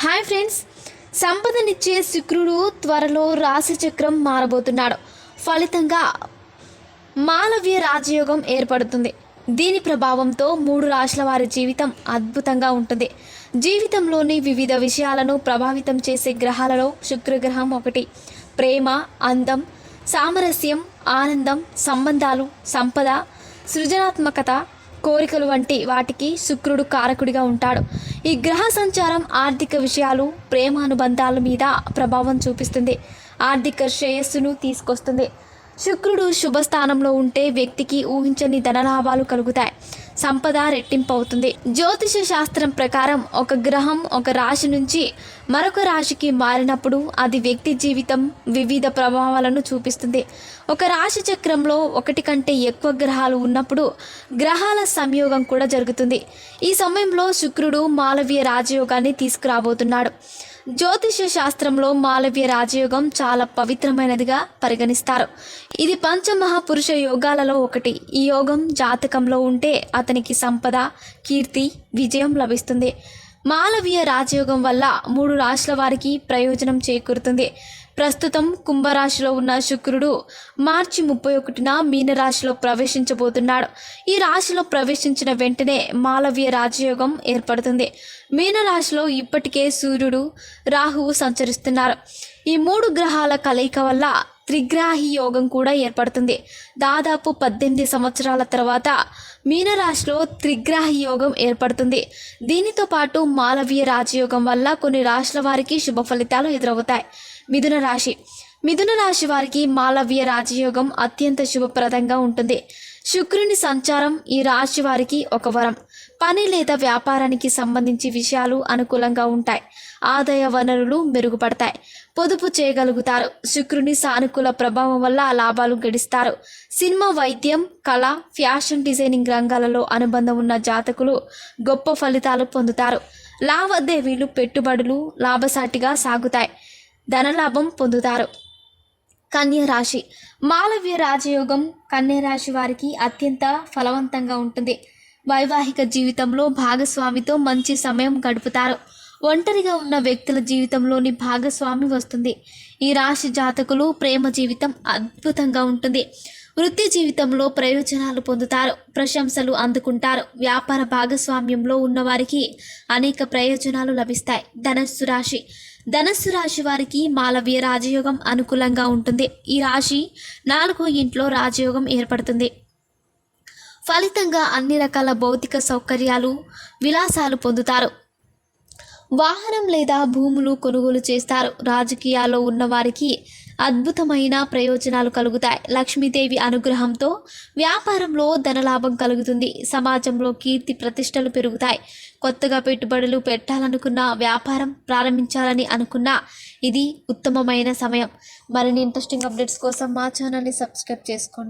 Hi friends. సంపదనిచ్చే శుక్రుడు త్వరలో రాశిచక్రం మారబోతున్నాడు. ఫలితంగా మాలవ్య రాజయోగం ఏర్పడుతుంది. దీని ప్రభావంతో మూడు రాశుల వారి జీవితం అద్భుతంగా ఉంటుంది. జీవితంలోని వివిధ విషయాలను ప్రభావితం చేసే గ్రహాలలో శుక్రగ్రహం ఒకటి. ప్రేమ అందం సామరస్యం ఆనందం సంబంధాలు సంపద సృజనాత్మకత కోరికలు వంటి వాటికి శుక్రుడు కారకుడిగా ఉంటాడు. ఈ గ్రహ సంచారం ఆర్థిక విషయాలు ప్రేమానుబంధాల మీద ప్రభావం చూపిస్తుంది. ఆర్థిక శ్రేయస్సును తీసుకొస్తుంది. శుక్రుడు శుభస్థానంలో ఉంటే వ్యక్తికి ఊహించని ధనలాభాలు కలుగుతాయి. సంపద రెట్టింపవుతుంది. జ్యోతిష శాస్త్రం ప్రకారం ఒక గ్రహం ఒక రాశి నుంచి మరొక రాశికి మారినప్పుడు అది వ్యక్తి జీవితం వివిధ ప్రభావాలను చూపిస్తుంది. ఒక రాశి చక్రంలో ఒకటి కంటే ఎక్కువ గ్రహాలు ఉన్నప్పుడు గ్రహాల సంయోగం కూడా జరుగుతుంది. ఈ సమయంలో శుక్రుడు మాలవీయ రాజయోగాన్ని తీసుకురాబోతున్నాడు. జ్యోతిష శాస్త్రంలో మాలవ్య రాజయోగం చాలా పవిత్రమైనదిగా పరిగణిస్తారు. ఇది పంచమహాపురుష యోగాలలో ఒకటి. ఈ యోగం జాతకంలో ఉంటే అతనికి సంపద కీర్తి విజయం లభిస్తుంది. మాలవీయ రాజయోగం వల్ల మూడు రాశుల వారికి ప్రయోజనం చేకూరుతుంది. ప్రస్తుతం కుంభరాశిలో ఉన్న శుక్రుడు మార్చి ముప్పై ఒకటిన మీనరాశిలో ప్రవేశించబోతున్నాడు. ఈ రాశిలో ప్రవేశించిన వెంటనే మాలవీయ రాజయోగం ఏర్పడుతుంది. మీనరాశిలో ఇప్పటికే సూర్యుడు రాహువు సంచరిస్తున్నారు. ఈ మూడు గ్రహాల కలయిక వల్ల త్రిగ్రాహి యోగం కూడా ఏర్పడుతుంది. దాదాపు పద్దెనిమిది సంవత్సరాల తర్వాత మీనరాశిలో త్రిగ్రాహి యోగం ఏర్పడుతుంది. దీనితో పాటు మాలవీయ రాజయోగం వల్ల కొన్ని రాశుల వారికి శుభ ఫలితాలు ఎదురవుతాయి. మిథున రాశి. మిథున రాశి వారికి మాలవ్య రాజయోగం అత్యంత శుభప్రదంగా ఉంటుంది. శుక్రుని సంచారం ఈ రాశి వారికి ఒక వరం. పని లేదా వ్యాపారానికి సంబంధించి విషయాలు అనుకూలంగా ఉంటాయి. ఆదాయ వనరులు మెరుగుపడతాయి. పొదుపు చేయగలుగుతారు. శుక్రుని సానుకూల ప్రభావం వల్ల లాభాలు గడిస్తారు. సినిమా వైద్యం కళ ఫ్యాషన్ డిజైనింగ్ రంగాలలో అనుబంధం ఉన్న జాతకులు గొప్ప ఫలితాలు పొందుతారు. లావాదేవీలు పెట్టుబడులు లాభసాటిగా సాగుతాయి. ధనలాభం పొందుతారు. కన్యరాశి మాలవ్య రాజయోగం కన్యరాశి వారికి అత్యంత ఫలవంతంగా ఉంటుంది. వైవాహిక జీవితంలో భాగస్వామితో మంచి సమయం గడుపుతారు. ఒంటరిగా ఉన్న వ్యక్తుల జీవితంలోని భాగస్వామి వస్తుంది. ఈ రాశి జాతకులు ప్రేమ జీవితం అద్భుతంగా ఉంటుంది. వృత్తి జీవితంలో ప్రయోజనాలు పొందుతారు ప్రశంసలు అందుకుంటారు. వ్యాపార భాగస్వామ్యంలో ఉన్నవారికి అనేక ప్రయోజనాలు లభిస్తాయి. ధనస్సు రాశి. ధనస్సు రాశి వారికి మాలవ్య రాజయోగం అనుకూలంగా ఉంటుంది. ఈ రాశి నాలుగో ఇంట్లో రాజయోగం ఏర్పడుతుంది. ఫలితంగా అన్ని రకాల భౌతిక సౌకర్యాలు విలాసాలు పొందుతారు. వాహనం లేదా భూములు కొనుగోలు చేస్తారు. రాజకీయాల్లో ఉన్నవారికి అద్భుతమైన ప్రయోజనాలు కలుగుతాయి. లక్ష్మీదేవి అనుగ్రహంతో వ్యాపారంలో ధనలాభం కలుగుతుంది. సమాజంలో కీర్తి ప్రతిష్టలు పెరుగుతాయి. కొత్తగా పెట్టుబడులు పెట్టాలనుకున్న వ్యాపారం ప్రారంభించాలని అనుకున్నా ఇది ఉత్తమమైన సమయం. మరిన్ని ఇంట్రెస్టింగ్ అప్డేట్స్ కోసం మా ఛానల్ని సబ్స్క్రైబ్ చేసుకోండి.